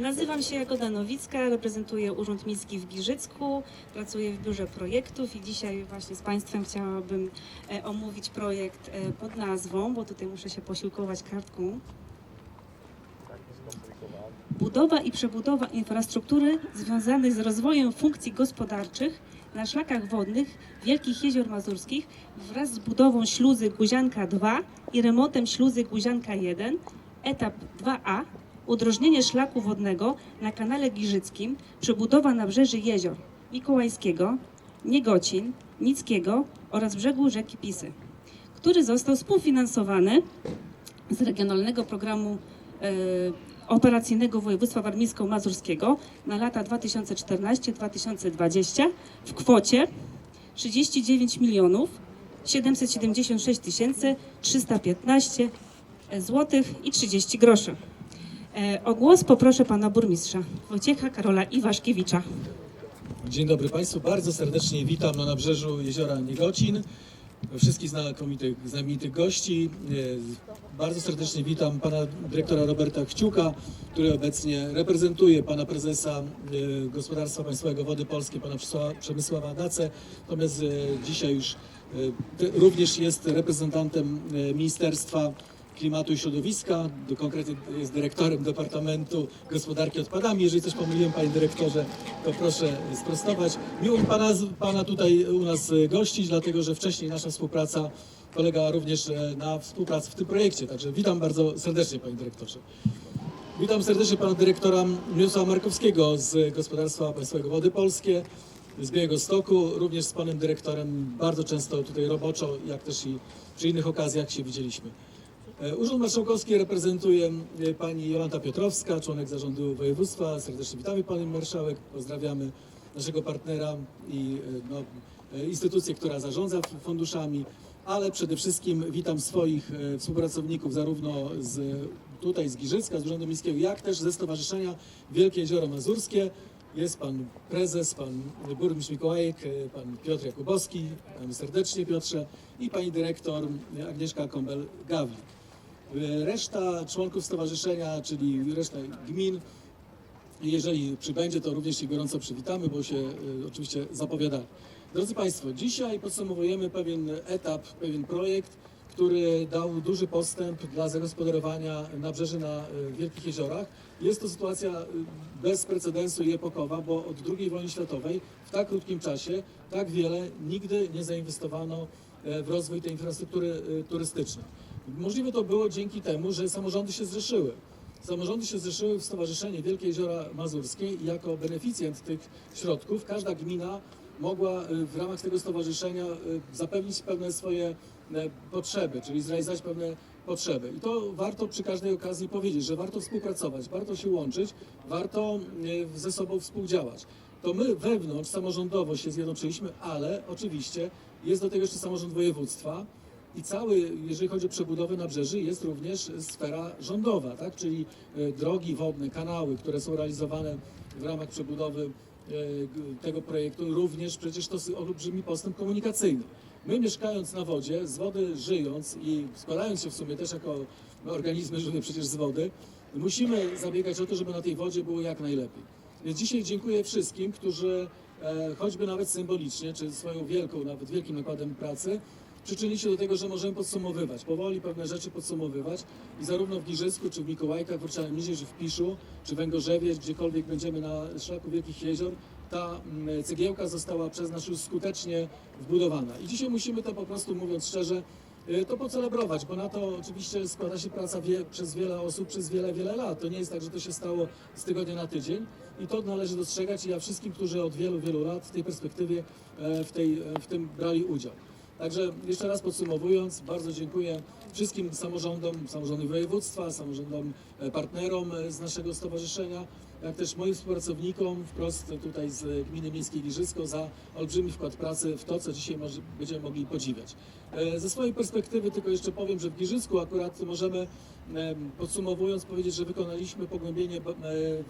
Nazywam się Jagoda Nowicka, reprezentuję Urząd Miejski w Giżycku, pracuję w Biurze Projektów i dzisiaj właśnie z Państwem chciałabym e, omówić projekt e, pod nazwą, bo tutaj muszę się posiłkować kartką. Budowa i przebudowa infrastruktury związanej z rozwojem funkcji gospodarczych na szlakach wodnych Wielkich Jezior Mazurskich wraz z budową śluzy Guzianka 2 i remontem śluzy Guzianka 1, etap 2A, udrożnienie szlaku wodnego na kanale Giżyckim, przebudowa nabrzeży jezior Mikołajskiego, Niegocin, Nickiego oraz brzegu rzeki Pisy, który został współfinansowany z Regionalnego Programu e, Operacyjnego Województwa Warmińsko-Mazurskiego na lata 2014-2020 w kwocie 39 milionów 776 tysięcy 315 złotych i 30 groszy. E, O głos poproszę pana burmistrza Wojciecha Karola Iwaszkiewicza. Dzień dobry Państwu, bardzo serdecznie witam na nabrzeżu jeziora Niegocin. Wszystkich znakomitych, znamienitych gości. E, Bardzo serdecznie witam pana dyrektora Roberta Kciuka, który obecnie reprezentuje pana prezesa e, Gospodarstwa Państwowego Wody Polskie, pana Przemysława- Dacę. Natomiast dzisiaj już również jest reprezentantem Ministerstwa Klimatu i Środowiska, do- konkretnie jest dyrektorem Departamentu Gospodarki Odpadami. Jeżeli coś pomyliłem, panie dyrektorze, to proszę sprostować. Miło mi pana, pana tutaj u nas e, gościć, dlatego że wcześniej nasza współpraca polegała również e, na współpracy w tym projekcie. Także witam bardzo serdecznie, panie dyrektorze. Witam serdecznie pana dyrektora Mirosława Markowskiego z Gospodarstwa Państwowego Wody Polskie z Białego Stoku, również z panem dyrektorem bardzo często tutaj roboczo, jak też i przy innych okazjach się widzieliśmy. E, Urząd Marszałkowski reprezentuje e, pani Jolanta Piotrowska, członek zarządu województwa. Serdecznie witamy pani marszałek, pozdrawiamy naszego partnera i e, no, instytucję, która zarządza funduszami, ale przede wszystkim witam swoich współpracowników zarówno z tutaj z Giżycka, z Urzędu Miejskiego, jak też ze Stowarzyszenia Wielkie Jezioro Mazurskie. Jest pan prezes, pan burmistrz Mikołajek, pan Piotr Jakubowski, pan serdecznie Piotrze i pani dyrektor Agnieszka Kąbel-Gawlik. E, Reszta członków stowarzyszenia, czyli reszta gmin, jeżeli przybędzie, to również się gorąco przywitamy, bo się e, oczywiście zapowiadali. Drodzy Państwo, dzisiaj podsumowujemy pewien etap, pewien projekt, który dał duży postęp dla zagospodarowania nabrzeży na e, Wielkich Jeziorach. Jest to sytuacja bez precedensu i epokowa, bo od II wojny światowej w tak krótkim czasie tak wiele nigdy nie zainwestowano w rozwój tej infrastruktury turystycznej. Możliwe to było dzięki temu, że samorządy się zrzeszyły. Samorządy się zrzeszyły w Stowarzyszenie Wielkie Jeziora Mazurskie i jako beneficjent tych środków każda gmina mogła y, w ramach tego stowarzyszenia y, zapewnić pewne swoje e, potrzeby, czyli zrealizować pewne potrzeby. I to warto przy każdej okazji powiedzieć, że warto współpracować, warto się łączyć, warto ze sobą współdziałać. To my wewnątrz samorządowo się zjednoczyliśmy, ale oczywiście jest do tego jeszcze samorząd województwa, i cały, jeżeli chodzi o przebudowę nabrzeży, jest również sfera rządowa, tak? czyli e, drogi wodne, kanały, które są realizowane w ramach przebudowy e, tego projektu, również przecież to olbrzymi postęp komunikacyjny. My mieszkając na wodzie, z wody żyjąc i składając się w sumie też jako organizmy żywe przecież z wody, musimy zabiegać o to, żeby na tej wodzie było jak najlepiej. Więc dzisiaj dziękuję wszystkim, którzy e, choćby nawet symbolicznie, czy swoją wielką, nawet wielkim nakładem pracy, przyczynili się do tego, że możemy podsumowywać, powoli pewne rzeczy podsumowywać i zarówno w Giżycku, czy w Mikołajkach, w Orczanym Mieście, czy w Piszu, czy w Węgorzewie, gdziekolwiek będziemy na szlaku Wielkich Jezior, ta mm, cegiełka została przez nas już skutecznie wbudowana. I dzisiaj musimy to po prostu, mówiąc szczerze, y, to pocelebrować, bo na to oczywiście składa się praca wie, przez wiele osób przez wiele, wiele lat. To nie jest tak, że to się stało z tygodnia na tydzień i to należy dostrzegać i ja wszystkim, którzy od wielu, wielu lat w tej perspektywie, e, w, tej, e, w tym brali udział. Także jeszcze raz podsumowując, bardzo dziękuję wszystkim samorządom, samorządom województwa, samorządom e, partnerom e, z naszego stowarzyszenia, jak też moim współpracownikom wprost tutaj z Gminy Miejskiej Giżycko za olbrzymi wkład pracy w to, co dzisiaj będziemy mogli podziwiać. E, Ze swojej perspektywy tylko jeszcze powiem, że w Giżycku akurat możemy em, podsumowując powiedzieć, że wykonaliśmy pogłębienie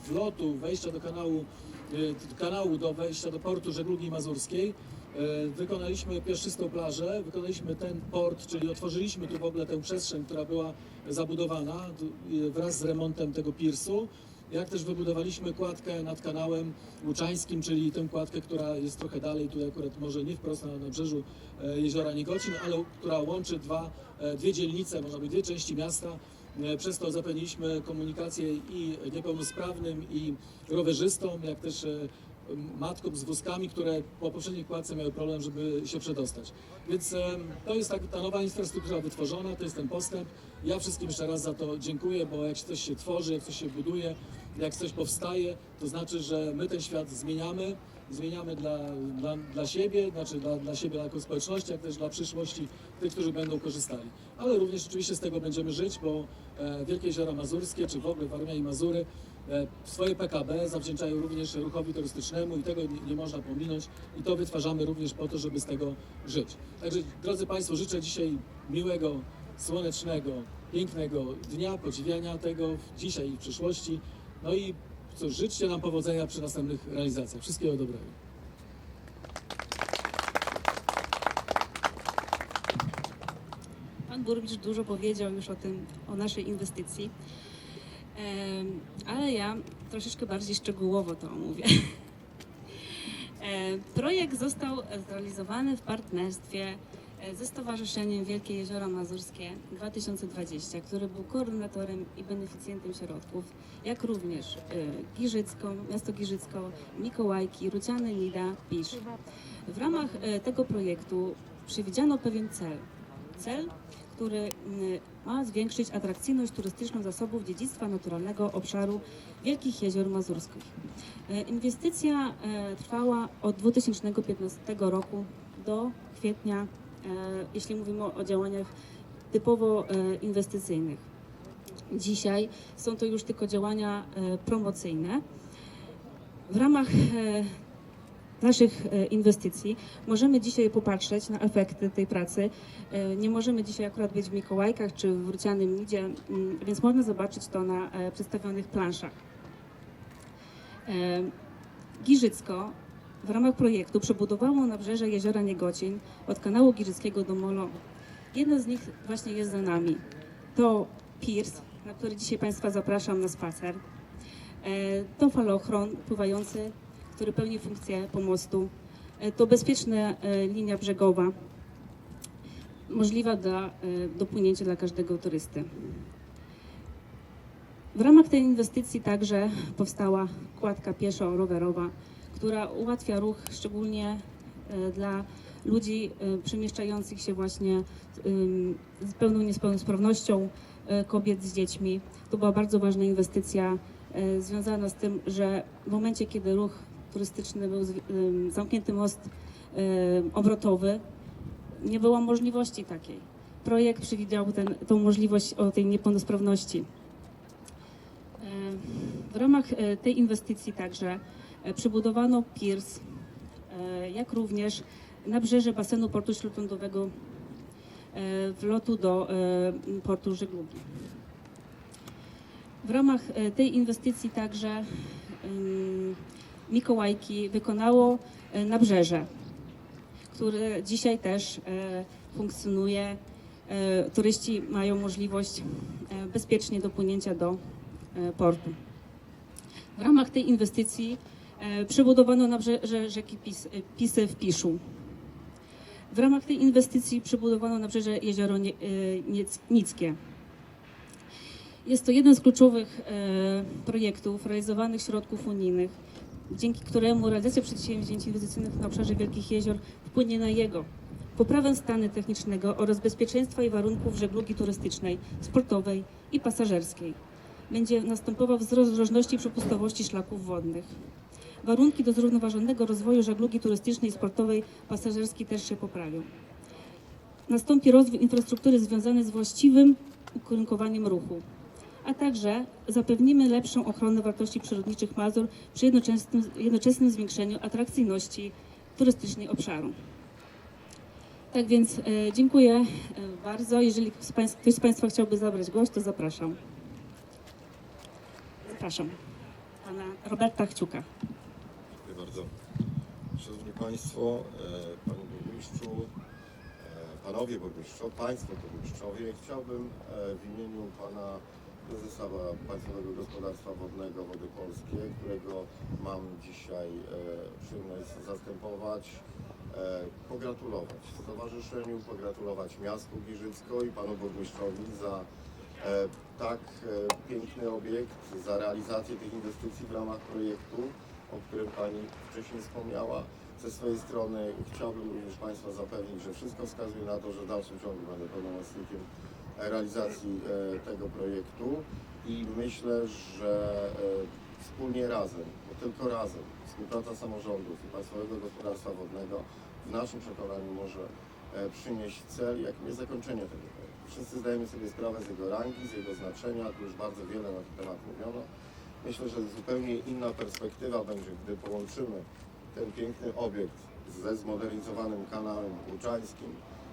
wlotu, wejścia do kanału, kanału do wejścia do portu żeglugi mazurskiej. E, Wykonaliśmy piaszczystą plażę, wykonaliśmy ten port, czyli otworzyliśmy tu w ogóle tę przestrzeń, która była zabudowana e, wraz z remontem tego piersu. jak też wybudowaliśmy kładkę nad kanałem Łuczańskim, czyli tę kładkę, która jest trochę dalej, tutaj akurat może nie wprost na nabrzeżu e, jeziora Niegocin, ale która łączy dwa, dwie dzielnice, można powiedzieć dwie części miasta. Przez to zapewniliśmy komunikację i niepełnosprawnym, i rowerzystom, jak też matkom z wózkami, które po poprzedniej kładce miały problem, żeby się przedostać. Więc to jest tak, ta nowa infrastruktura wytworzona, to jest ten postęp. Ja wszystkim jeszcze raz za to dziękuję, bo jak coś się tworzy, jak coś się buduje, jak coś powstaje, to znaczy, że my ten świat zmieniamy, zmieniamy dla, dla, dla siebie, znaczy dla, dla siebie jako społeczności, jak też dla przyszłości tych, którzy będą korzystali. Ale również oczywiście z tego będziemy żyć, bo e, Wielkie Jeziora Mazurskie, czy w ogóle Warmia i Mazury, e, swoje PKB zawdzięczają również ruchowi turystycznemu i tego nie, nie można pominąć i to wytwarzamy również po to, żeby z tego żyć. Także drodzy Państwo, życzę dzisiaj miłego, słonecznego, pięknego dnia, podziwiania tego dzisiaj i w przyszłości. No i cóż, życzcie nam powodzenia przy następnych realizacjach. Wszystkiego dobrego. Pan burmistrz dużo powiedział już o tym, o naszej inwestycji, ale ja troszeczkę bardziej szczegółowo to omówię. Projekt został zrealizowany w partnerstwie ze Stowarzyszeniem Wielkie Jeziora Mazurskie 2020, który był koordynatorem i beneficjentem środków, jak również e, Giżycką, miasto Giżycko, Mikołajki, Ruciany, Nida, Pisz. W ramach e, tego projektu przewidziano pewien cel. Cel, który ma zwiększyć atrakcyjność turystyczną zasobów dziedzictwa naturalnego obszaru Wielkich Jezior Mazurskich. E, Inwestycja e, trwała od 2015 roku do kwietnia, e, jeśli mówimy o działaniach typowo e, inwestycyjnych. Dzisiaj są to już tylko działania e, promocyjne. W ramach e, naszych e, inwestycji możemy dzisiaj popatrzeć na efekty tej pracy. E, Nie możemy dzisiaj akurat być w Mikołajkach czy w Wrócianym Nidzie, więc można zobaczyć to na e, przedstawionych planszach. E, Giżycko w ramach projektu przebudowało nabrzeże jeziora Niegocin od kanału Giżyckiego do Molo. Jedno z nich właśnie jest za nami. To piers, na który dzisiaj Państwa zapraszam na spacer. E, To falochron pływający, który pełni funkcję pomostu. E, To bezpieczna e, linia brzegowa, możliwa dla, e, dopłynięcia dla każdego turysty. W ramach tej inwestycji także powstała kładka pieszo-rowerowa, która ułatwia ruch szczególnie e, dla ludzi e, przemieszczających się właśnie z pełną niepełnosprawnością, e, kobiet z dziećmi. To była bardzo ważna inwestycja związana z tym, że w momencie, kiedy ruch turystyczny był zamknięty most obrotowy, nie było możliwości takiej. Projekt przewidział ten, tą możliwość o tej niepełnosprawności. W ramach tej inwestycji także przebudowano piers, e, jak również nabrzeże basenu portu śródlądowego e, wlotu do e, portu żeglugi. W ramach e, tej inwestycji także Mikołajki wykonało e, nabrzeże, które dzisiaj też e, funkcjonuje. E, Turyści mają możliwość e, bezpiecznie dopłynięcia do e, portu. W ramach tej inwestycji e, przebudowano nabrzeże rzeki Pis, Pisy w Piszu. W ramach tej inwestycji przebudowano nabrzeże jezioro Nie, e, Nickie. Jest to jeden z kluczowych e, projektów realizowanych środków unijnych, dzięki któremu realizacja przedsięwzięć inwestycyjnych na obszarze Wielkich Jezior wpłynie na jego poprawę stanu technicznego oraz bezpieczeństwa i warunków żeglugi turystycznej, sportowej i pasażerskiej. Będzie następował wzrost drożności i przepustowości szlaków wodnych. Warunki do zrównoważonego rozwoju żeglugi turystycznej i sportowej pasażerskiej też się poprawią. Nastąpi rozwój infrastruktury związany z właściwym ukierunkowaniem ruchu, a także zapewnimy lepszą ochronę wartości przyrodniczych Mazur przy jednoczesnym, jednoczesnym zwiększeniu atrakcyjności turystycznej obszaru. Tak więc e, dziękuję e, bardzo. Jeżeli z państw, ktoś z Państwa chciałby zabrać głos, to zapraszam. Zapraszam pana Roberta Chciuka. Bardzo. Szanowni Państwo, e, Panie Burmistrzu, e, Panowie Burmistrzowie, Państwo Burmistrzowie, chciałbym e, w imieniu Pana prezesa Państwowego Gospodarstwa Wodnego Wody Polskie, którego mam dzisiaj przyjemność zastępować. Pogratulować stowarzyszeniu, pogratulować miastu Giżycko i panu burmistrzowi za tak piękny obiekt, za realizację tych inwestycji w ramach projektu, o którym pani wcześniej wspomniała. Ze swojej strony chciałbym również Państwa zapewnić, że wszystko wskazuje na to, że w dalszym ciągu będę pełnomocnikiem realizacji e, tego projektu i myślę, że e, wspólnie razem, bo tylko razem, współpraca samorządów i Państwowego Gospodarstwa Wodnego w naszym przekonaniu może e, przynieść cel, jakim jest zakończenie tego projektu. Wszyscy zdajemy sobie sprawę z jego rangi, z jego znaczenia, tu już bardzo wiele na ten temat mówiono. Myślę, że zupełnie inna perspektywa będzie, gdy połączymy ten piękny obiekt ze zmodernizowanym kanałem łuczańskim,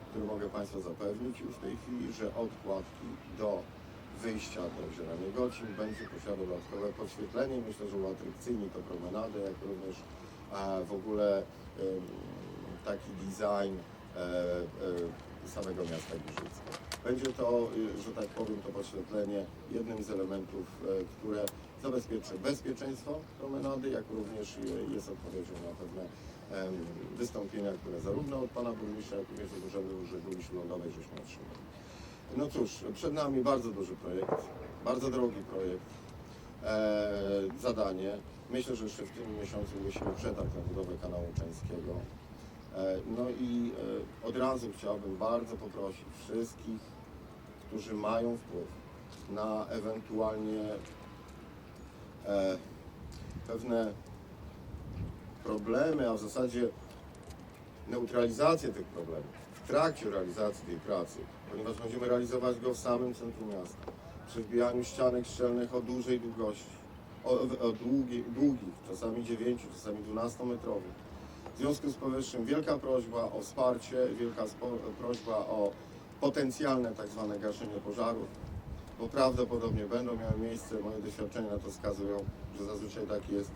który mogę Państwu zapewnić już w tej chwili, że od kładki do wyjścia do jeziora Niegocin będzie posiadał dodatkowe podświetlenie. Myślę, że uatrakcyjni to promenadę, jak również w ogóle taki design e, e, samego miasta Giżycka. Będzie to, y, że tak powiem, to podświetlenie jednym z elementów, e, które zabezpieczy bezpieczeństwo promenady, jak również y, jest odpowiedzią na pewne wystąpienia, które zarówno od pana burmistrza, jak również od Urzędu Żeglugi Śródlądowej żeśmy otrzymali. No cóż, przed nami bardzo duży projekt, bardzo drogi projekt, e, zadanie. Myślę, że jeszcze w tym miesiącu musimy przetarg na budowę kanału Czeńskiego. E, no i e, od razu chciałbym bardzo poprosić wszystkich, którzy mają wpływ na ewentualnie e, pewne problemy, a w zasadzie neutralizację tych problemów w trakcie realizacji tej pracy, ponieważ będziemy realizować go w samym centrum miasta, przy wbijaniu ścianek szczelnych o dużej długości, o, o długi, długich, czasami 9, czasami 12 metrowych. W związku z powyższym wielka prośba o wsparcie, wielka prośba o potencjalne tak zwane gaszenie pożarów, bo prawdopodobnie będą miały miejsce, moje doświadczenia na to wskazują, że zazwyczaj tak jest,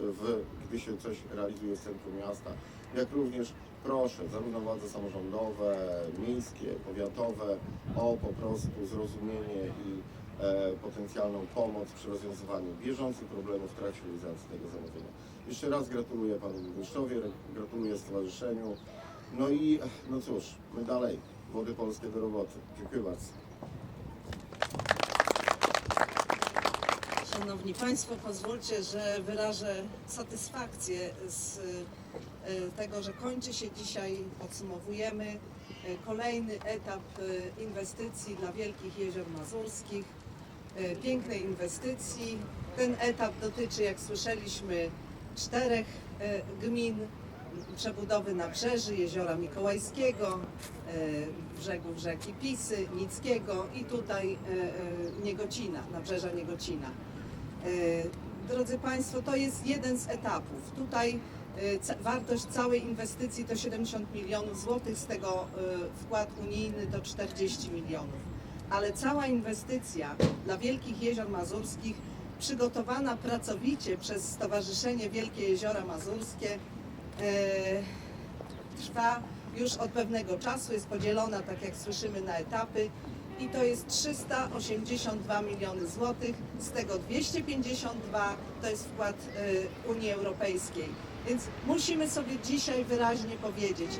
w, gdy się coś realizuje w centrum miasta, jak również proszę zarówno władze samorządowe, miejskie, powiatowe o po prostu zrozumienie i e, potencjalną pomoc przy rozwiązywaniu bieżących problemów w trakcie realizacji tego zamówienia. Jeszcze raz gratuluję panu burmistrzowi, gratuluję stowarzyszeniu. No i no cóż, my dalej, Wody Polskie do roboty. Dziękuję bardzo. Szanowni Państwo, pozwólcie, że wyrażę satysfakcję z e, tego, że kończy się dzisiaj, podsumowujemy e, kolejny etap e, inwestycji dla Wielkich Jezior Mazurskich. Pięknej inwestycji. Ten etap dotyczy, jak słyszeliśmy, czterech gmin, przebudowy nabrzeży Jeziora Mikołajskiego, brzegów rzeki Pisy, Nickiego i tutaj Niegocina, nabrzeża Niegocina. E, Drodzy Państwo, to jest jeden z etapów. Tutaj ca- wartość całej inwestycji to 70 milionów złotych, z tego e, wkład unijny to 40 milionów. Ale cała inwestycja dla Wielkich Jezior Mazurskich przygotowana pracowicie przez Stowarzyszenie Wielkie Jeziora Mazurskie trwa już od pewnego czasu, jest podzielona, tak jak słyszymy, na etapy i to jest 382 miliony złotych, z tego 252 to jest wkład e, Unii Europejskiej. Więc musimy sobie dzisiaj wyraźnie powiedzieć,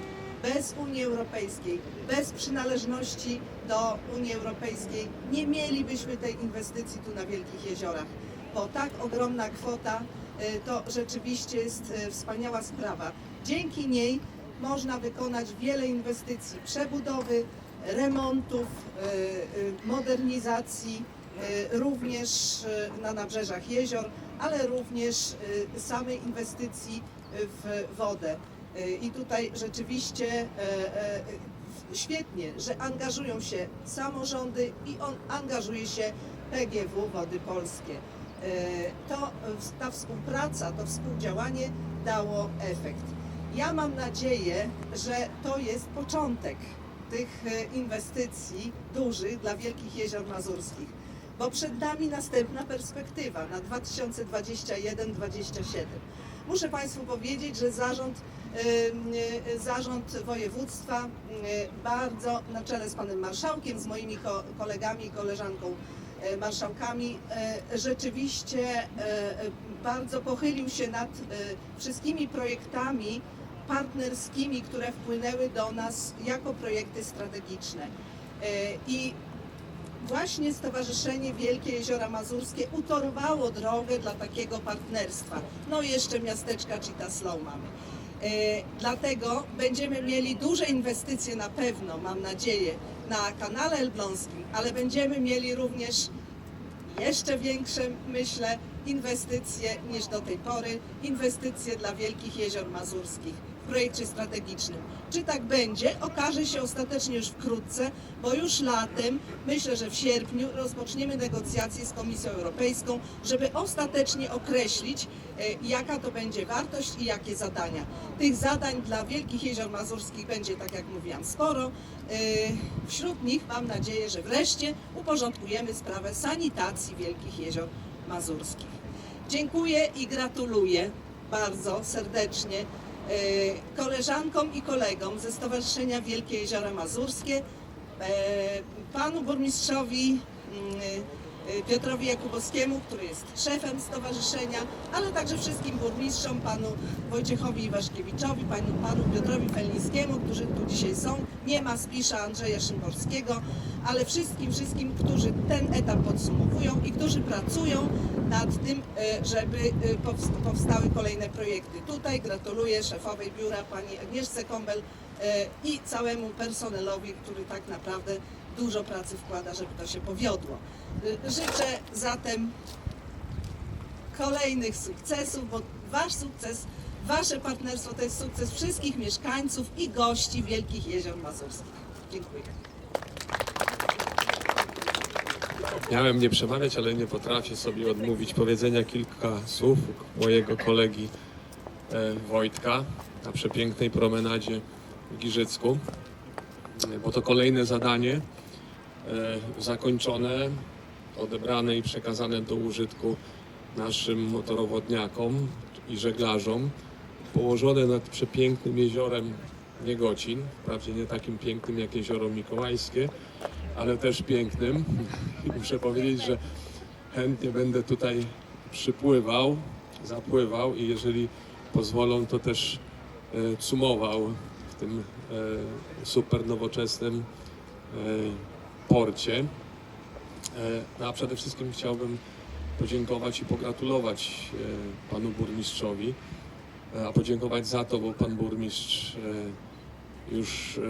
bez Unii Europejskiej, bez przynależności do Unii Europejskiej nie mielibyśmy tej inwestycji tu na Wielkich Jeziorach, bo tak ogromna kwota e, to rzeczywiście jest e, wspaniała sprawa. Dzięki niej można wykonać wiele inwestycji, przebudowy, remontów, e, e, modernizacji, e, również na nabrzeżach jezior, ale również samej inwestycji w wodę. I tutaj rzeczywiście e, e, świetnie, że angażują się samorządy i on angażuje się PGW Wody Polskie. To ta współpraca, to współdziałanie dało efekt. Ja mam nadzieję, że to jest początek tych e, inwestycji dużych dla Wielkich Jezior Mazurskich, bo przed nami następna perspektywa na 2021-2027. Muszę Państwu powiedzieć, że zarząd, e, e, zarząd województwa bardzo na czele z panem marszałkiem, z moimi ko- kolegami i koleżanką marszałkami, rzeczywiście bardzo pochylił się nad wszystkimi projektami partnerskimi, które wpłynęły do nas jako projekty strategiczne. E, I właśnie Stowarzyszenie Wielkie Jeziora Mazurskie utorowało drogę dla takiego partnerstwa. No i jeszcze miasteczka Citaslow mamy. E, Dlatego będziemy mieli duże inwestycje na pewno, mam nadzieję, na kanale elbląskim, ale będziemy mieli również jeszcze większe, myślę, inwestycje niż do tej pory, inwestycje dla Wielkich Jezior Mazurskich projekcie strategicznym. Czy tak będzie, okaże się ostatecznie już wkrótce, bo już latem, myślę, że w sierpniu rozpoczniemy negocjacje z Komisją Europejską, żeby ostatecznie określić, e, jaka to będzie wartość i jakie zadania. Tych zadań dla Wielkich Jezior Mazurskich będzie, tak jak mówiłam, sporo. E, Wśród nich mam nadzieję, że wreszcie uporządkujemy sprawę sanitacji Wielkich Jezior Mazurskich. Dziękuję i gratuluję bardzo serdecznie koleżankom i kolegom ze Stowarzyszenia Wielkie Jeziora Mazurskie, e, panu burmistrzowi mm, Piotrowi Jakubowskiemu, który jest szefem stowarzyszenia, ale także wszystkim burmistrzom, panu Wojciechowi Iwaszkiewiczowi, panu, panu Piotrowi Felnickiemu, którzy tu dzisiaj są. Nie ma spisza Andrzeja Szymborskiego, ale wszystkim, wszystkim, którzy ten etap podsumowują i którzy pracują nad tym, e, żeby powst- powstały kolejne projekty. Tutaj gratuluję szefowej biura, pani Agnieszce Kąbel e, i całemu personelowi, który tak naprawdę dużo pracy wkłada, żeby to się powiodło. E, Życzę zatem kolejnych sukcesów, bo Wasz sukces, Wasze partnerstwo to jest sukces wszystkich mieszkańców i gości Wielkich Jezior Mazurskich. Dziękuję. Miałem nie przemawiać, ale nie potrafię sobie odmówić powiedzenia kilka słów mojego kolegi e, Wojtka na przepięknej promenadzie w Giżycku, E, bo to kolejne zadanie zakończone, odebrane i przekazane do użytku naszym motorowodniakom i żeglarzom, położone nad przepięknym jeziorem Niegocin, wprawdzie nie takim pięknym jak jezioro Mikołajskie, ale też pięknym. I muszę powiedzieć, że chętnie będę tutaj przypływał, zapływał i jeżeli pozwolą, to też e, cumował w tym e, super nowoczesnym e, porcie. E, no a przede wszystkim chciałbym podziękować i pogratulować e, panu burmistrzowi, e, a podziękować za to, bo pan burmistrz już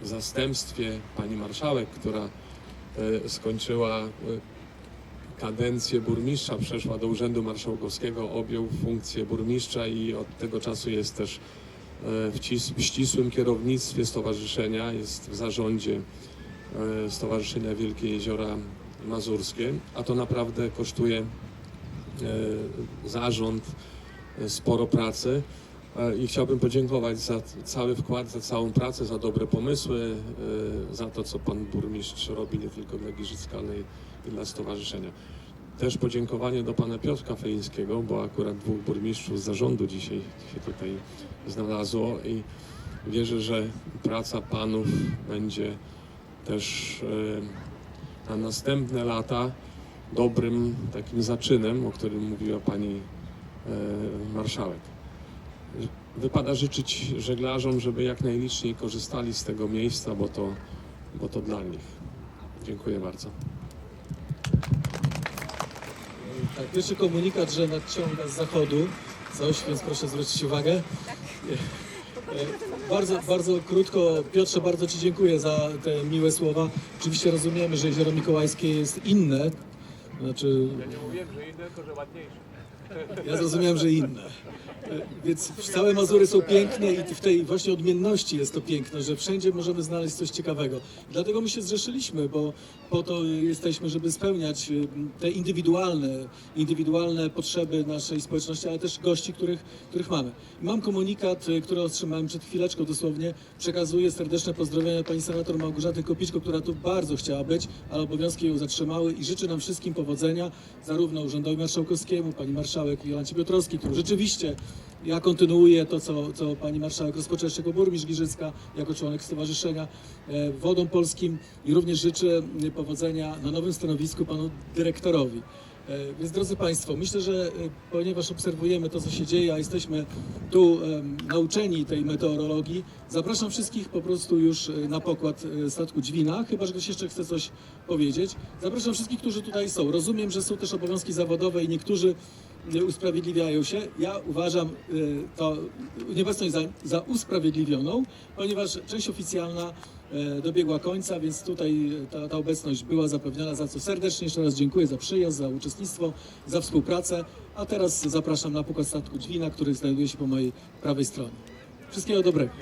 w zastępstwie pani marszałek, która skończyła kadencję burmistrza, przeszła do Urzędu Marszałkowskiego, objął funkcję burmistrza i od tego czasu jest też w cis- w ścisłym kierownictwie stowarzyszenia, jest w zarządzie Stowarzyszenia Wielkie Jeziora Mazurskie, a to naprawdę kosztuje e, zarząd e, sporo pracy. E, I chciałbym podziękować za cały wkład, za całą pracę, za dobre pomysły, e, za to, co pan burmistrz robi nie tylko dla Giżycka, ale i dla stowarzyszenia. Też podziękowanie do pana Piotrka Felińskiego, bo akurat dwóch burmistrzów z zarządu dzisiaj się tutaj znalazło i wierzę, że praca panów będzie też e, na następne lata dobrym takim zaczynem, o którym mówiła pani e, marszałek. Wypada życzyć żeglarzom, żeby jak najliczniej korzystali z tego miejsca, bo to, bo to dla nich. Dziękuję bardzo. Tak, pierwszy komunikat, że nadciąga z zachodu coś, więc proszę zwrócić uwagę. E, Bardzo, bardzo krótko, Piotrze, bardzo Ci dziękuję za te miłe słowa. Oczywiście rozumiemy, że jezioro Mikołajskie jest inne. Znaczy, Ja nie mówiłem, że inne, tylko że ładniejsze. Ja zrozumiałem, że inne. Więc całe Mazury są piękne i w tej właśnie odmienności jest to piękne, że wszędzie możemy znaleźć coś ciekawego. Dlatego my się zrzeszyliśmy, bo po to jesteśmy, żeby spełniać y, te indywidualne, indywidualne potrzeby naszej społeczności, ale też gości, których, których mamy. Mam komunikat, y, który otrzymałem przed chwileczką dosłownie. Przekazuję serdeczne pozdrowienia pani senator Małgorzaty Kopiczko, która tu bardzo chciała być, ale obowiązki ją zatrzymały i życzę nam wszystkim powodzenia, zarówno Urzędowi Marszałkowskiemu, pani marszałek, marszałek Jolancie Piotrowskiej, który rzeczywiście ja kontynuuję to, co, co pani marszałek rozpoczęła jako burmistrz Giżycka, jako członek stowarzyszenia e, Wodą Polskim i również życzę powodzenia na nowym stanowisku panu dyrektorowi. E, Więc drodzy Państwo, myślę, że e, ponieważ obserwujemy to, co się dzieje, a jesteśmy tu em, nauczeni tej meteorologii, zapraszam wszystkich po prostu już na pokład statku Dźwina, chyba że ktoś jeszcze chce coś powiedzieć. Zapraszam wszystkich, którzy tutaj są. Rozumiem, że są też obowiązki zawodowe i niektórzy nie usprawiedliwiają się. Ja uważam y, to nieobecność za, za usprawiedliwioną, ponieważ część oficjalna e, dobiegła końca, więc tutaj ta, ta obecność była zapewniona, za co serdecznie jeszcze raz dziękuję za przyjazd, za uczestnictwo, za współpracę. A teraz zapraszam na pokład statku Dźwina, który znajduje się po mojej prawej stronie. Wszystkiego dobrego.